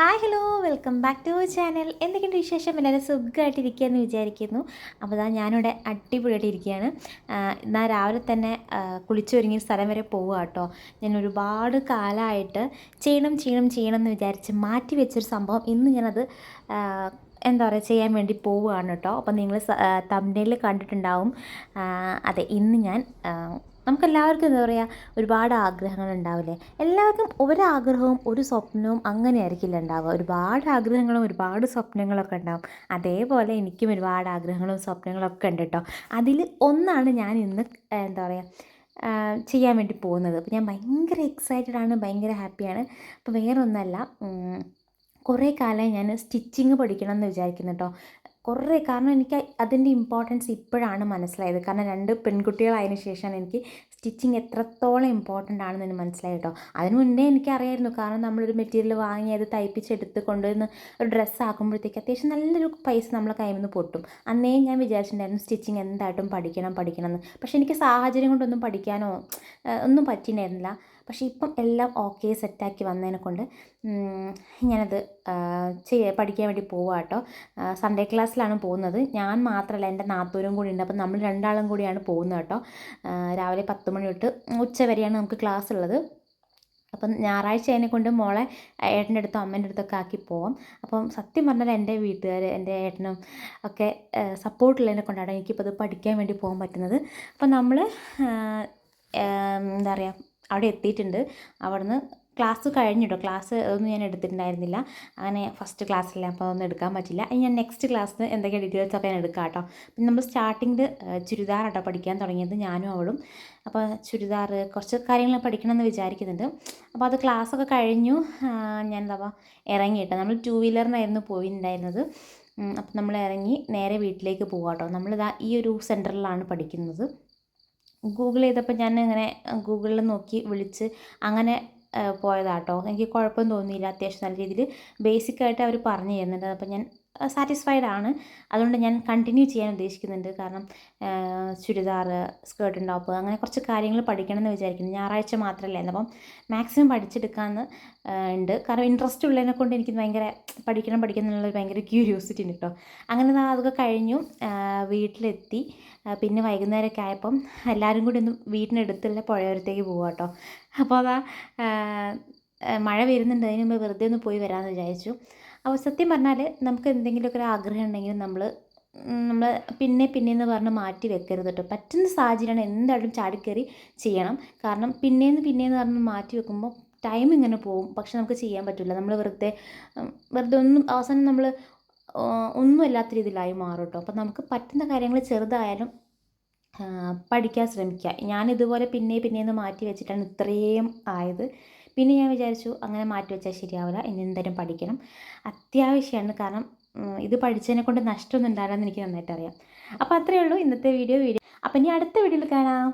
Hi hello welcome back to channel എന്തൊക്കെയുണ്ട് വിശേഷം? എല്ലാവരും സുഖമായിട്ടിരിക്കുകയെന്ന് വിചാരിക്കുന്നു. അപ്പോൾ ഇതാ ഞാനിവിടെ അടിപൊളിയായിട്ട് ഇരിക്കുകയാണ്. എന്നാൽ രാവിലെ തന്നെ കുളിച്ചൊരുങ്ങി സ്ഥലം വരെ പോവുക കേട്ടോ. ഞാൻ ഒരുപാട് കാലമായിട്ട് ചെയ്യണം ചെയ്യണം ചെയ്യണം എന്ന് വിചാരിച്ച് മാറ്റി വെച്ചൊരു സംഭവം ഇന്ന് ഞാനത് എന്താ പറയുക ചെയ്യാൻ വേണ്ടി പോവുകയാണ് കേട്ടോ. അപ്പോൾ നിങ്ങൾ തമിഴിൽ കണ്ടിട്ടുണ്ടാവും. അതെ ഇന്ന് ഞാൻ നമുക്കെല്ലാവർക്കും എന്താ പറയുക ഒരുപാട് ആഗ്രഹങ്ങൾ ഉണ്ടാവില്ലേ? എല്ലാവർക്കും ഒരാഗ്രഹവും ഒരു സ്വപ്നവും അങ്ങനെ ആയിരിക്കില്ല ഉണ്ടാവുക. ഒരുപാട് ആഗ്രഹങ്ങളും ഒരുപാട് സ്വപ്നങ്ങളൊക്കെ ഉണ്ടാവും. അതേപോലെ എനിക്കും ഒരുപാട് ആഗ്രഹങ്ങളും സ്വപ്നങ്ങളൊക്കെ ഉണ്ട് കേട്ടോ. അതിൽ ഒന്നാണ് ഞാൻ ഇന്ന് എന്താ പറയുക ചെയ്യാൻ വേണ്ടി പോകുന്നത്. അപ്പോൾ ഞാൻ ഭയങ്കര എക്സൈറ്റഡ് ആണ് ഭയങ്കര ഹാപ്പിയാണ് അപ്പോൾ വേറൊന്നല്ല കുറേ കാലമായി ഞാൻ സ്റ്റിച്ചിങ് പഠിക്കണം എന്ന് വിചാരിക്കുന്നു കേട്ടോ. കുറേ കാരണം എനിക്ക് അതിന്റെ ഇമ്പോർട്ടൻസ് ഇപ്പോഴാണ് മനസ്സിലായത്. കാരണം രണ്ട് പെൺകുട്ടികളായതിനു ശേഷമാണ് എനിക്ക് സ്റ്റിച്ചിങ് എത്രത്തോളം ഇമ്പോർട്ടന്റ് ആണെന്ന് എനിക്ക് മനസ്സിലായി കേട്ടോ. അതിന് മുന്നേ എനിക്കറിയായിരുന്നു. കാരണം നമ്മളൊരു മെറ്റീരിയൽ വാങ്ങി അത് തയ്പ്പിച്ചെടുത്ത് കൊണ്ടുവന്ന് ഒരു ഡ്രസ്സ് ആക്കുമ്പോഴത്തേക്ക് അത്യാവശ്യം നല്ലൊരു പൈസ നമ്മളെ കയ്യിൽ നിന്ന് പൊട്ടും. അന്നേ ഞാൻ വിചാരിച്ചിട്ടുണ്ടായിരുന്നു സ്റ്റിച്ചിങ് എന്തായിട്ടും പഠിക്കണം പഠിക്കണം എന്ന്. പക്ഷേ എനിക്ക് സാഹചര്യം കൊണ്ടൊന്നും പഠിക്കാനോ ഒന്നും പറ്റിയിട്ടുണ്ടായിരുന്നില്ല. പക്ഷേ ഇപ്പം എല്ലാം ഓക്കെ സെറ്റാക്കി വന്നതിനെ കൊണ്ട് ഞാനത് ചെയ്യ പഠിക്കാൻ വേണ്ടി പോവുക കേട്ടോ സൺഡേ ക്ലാസ്സിലാണ് പോകുന്നത്. ഞാൻ മാത്രമല്ല എന്റെ നാത്തൂരും കൂടി ഉണ്ട്. അപ്പം നമ്മൾ രണ്ടാളും കൂടിയാണ് പോകുന്നത് കേട്ടോ. രാവിലെ പത്ത് മണി തൊട്ട് ഉച്ച വരെയാണ് നമുക്ക് ക്ലാസ് ഉള്ളത്. അപ്പം ഞായറാഴ്ച അതിനെ കൊണ്ട് മോളെ ഏട്ടന്റെ അടുത്തോ അമ്മേന്റെ അടുത്തൊക്കെ ആക്കി പോവാം. അപ്പം സത്യം പറഞ്ഞാൽ എന്റെ വീട്ടുകാർ എന്റെ ഏട്ടനും ഒക്കെ സപ്പോർട്ടുള്ളതിനെ കൊണ്ടാണ് എനിക്കിപ്പോൾ അത് പഠിക്കാൻ വേണ്ടി പോകാൻ പറ്റുന്നത്. അപ്പം നമ്മൾ എന്താ പറയുക അവിടെ എത്തിയിട്ടുണ്ട്. അവിടുന്ന് ക്ലാസ് കഴിഞ്ഞിട്ടോ? ക്ലാസ് അതൊന്നും ഞാൻ എടുത്തിട്ടുണ്ടായിരുന്നില്ല. അങ്ങനെ ഫസ്റ്റ് ക്ലാസ്സില്ല അപ്പോൾ അതൊന്നും എടുക്കാൻ പറ്റില്ല. ഞാൻ നെക്സ്റ്റ് ക്ലാസ്സിന് എന്തൊക്കെ ഡീറ്റെയിൽസ് ഒക്കെ ഞാൻ എടുക്കാം കേട്ടോ. പിന്നെ നമ്മൾ സ്റ്റാർട്ടിങ്ങിൽ ചുരിദാർ കേട്ടോ പഠിക്കാൻ തുടങ്ങിയത് ഞാനും അവളും. അപ്പോൾ ചുരിദാർ കുറച്ച് കാര്യങ്ങൾ പഠിക്കണമെന്ന് വിചാരിക്കുന്നുണ്ട്. അപ്പോൾ അത് ക്ലാസ്സൊക്കെ കഴിഞ്ഞു. ഞാൻ എന്താ ഇറങ്ങി ഇറങ്ങിയിട്ട് നമ്മൾ ടു വീലറിനായിരുന്നു പോയിട്ടുണ്ടായിരുന്നത്. അപ്പം നമ്മൾ ഇറങ്ങി നേരെ വീട്ടിലേക്ക് പോകാം കേട്ടോ നമ്മളിതാ ഈ ഒരു സെന്ററിലാണ് പഠിക്കുന്നത്. ഗൂഗിൾ ചെയ്തപ്പോൾ ഞാൻ ഇങ്ങനെ ഗൂഗിളിൽ നോക്കി വിളിച്ച് അങ്ങനെ പോയതാട്ടോ. എനിക്ക് കുഴപ്പം തോന്നിയില്ല. അത്യാവശ്യം നല്ല രീതിയിൽ ബേസിക്കായിട്ട് അവർ പറഞ്ഞു തരുന്നുണ്ട്. അപ്പം ഞാൻ സാറ്റിസ്ഫൈഡ് ആണ്. അതുകൊണ്ട് ഞാൻ കണ്ടിന്യൂ ചെയ്യാൻ ഉദ്ദേശിക്കുന്നുണ്ട്. കാരണം ചുരിദാർ സ്കേർട്ടും ടോപ്പ് അങ്ങനെ കുറച്ച് കാര്യങ്ങൾ പഠിക്കണം എന്ന് വിചാരിക്കുന്നു. ഞായറാഴ്ച മാത്രമല്ലായിരുന്നു അപ്പം മാക്സിമം പഠിച്ചെടുക്കാമെന്ന് ഉണ്ട്. കാരണം ഇൻട്രസ്റ്റ് ഉള്ളതിനെ കൊണ്ട് എനിക്ക് ഭയങ്കര പഠിക്കണം പഠിക്കണം എന്നുള്ളൊരു ഭയങ്കര ക്യൂരിയോസിറ്റി ഉണ്ട് കേട്ടോ അങ്ങനെ അതൊക്കെ കഴിഞ്ഞു. വീട്ടിലെത്തി. പിന്നെ വൈകുന്നേരമൊക്കെ ആയപ്പം എല്ലാവരും കൂടി ഒന്ന് വീട്ടിനടുത്തുള്ള പുഴയോരത്തേക്ക് പോവാം കേട്ടോ അപ്പോൾ അതാ മഴ വരുന്നുണ്ട്. അതിന് മുമ്പ് വെറുതെ ഒന്ന് പോയി വരാമെന്ന് വിചാരിച്ചു. അപ്പോൾ സത്യം പറഞ്ഞാൽ നമുക്ക് എന്തെങ്കിലുമൊക്കെ ഒരു ആഗ്രഹം ഉണ്ടെങ്കിൽ നമ്മൾ നമ്മൾ പിന്നെ പിന്നെ എന്ന് പറഞ്ഞ് മാറ്റി വെക്കരുത് കേട്ടോ. പറ്റുന്ന സാഹചര്യമാണ് എന്തായാലും ചാടിക്കയറി ചെയ്യണം. കാരണം പിന്നെയെന്ന് പിന്നെയെന്ന് പറഞ്ഞ് മാറ്റി വെക്കുമ്പോൾ ടൈം ഇങ്ങനെ പോകും. പക്ഷെ നമുക്ക് ചെയ്യാൻ പറ്റില്ല നമ്മൾ വെറുതെ വെറുതെ ഒന്നും അവസാനം നമ്മൾ ഒന്നും അല്ലാത്ത രീതിയിലായി മാറും കേട്ടോ. അപ്പം നമുക്ക് പറ്റുന്ന കാര്യങ്ങൾ ചെറുതായാലും പഠിക്കാൻ ശ്രമിക്കുക. ഞാനിതുപോലെ പിന്നെ പിന്നെയെന്ന് മാറ്റി വെച്ചിട്ടാണ് ഇത്രയും ആയത്. പിന്നെ ഞാൻ വിചാരിച്ചു അങ്ങനെ മാറ്റി വെച്ചാൽ ശരിയാവില്ല ഇനി എന്തായാലും പഠിക്കണം. അത്യാവശ്യമാണ് കാരണം ഇത് പഠിച്ചതിനെ കൊണ്ട് നഷ്ടമൊന്നും ഉണ്ടാകാമെന്ന് എനിക്ക് നന്നായിട്ട് അറിയാം. അപ്പോൾ അത്രയേ ഉള്ളൂ ഇന്നത്തെ വീഡിയോ വീഡിയോ. അപ്പം ഇനി അടുത്ത വീഡിയോയിൽ കാണാം.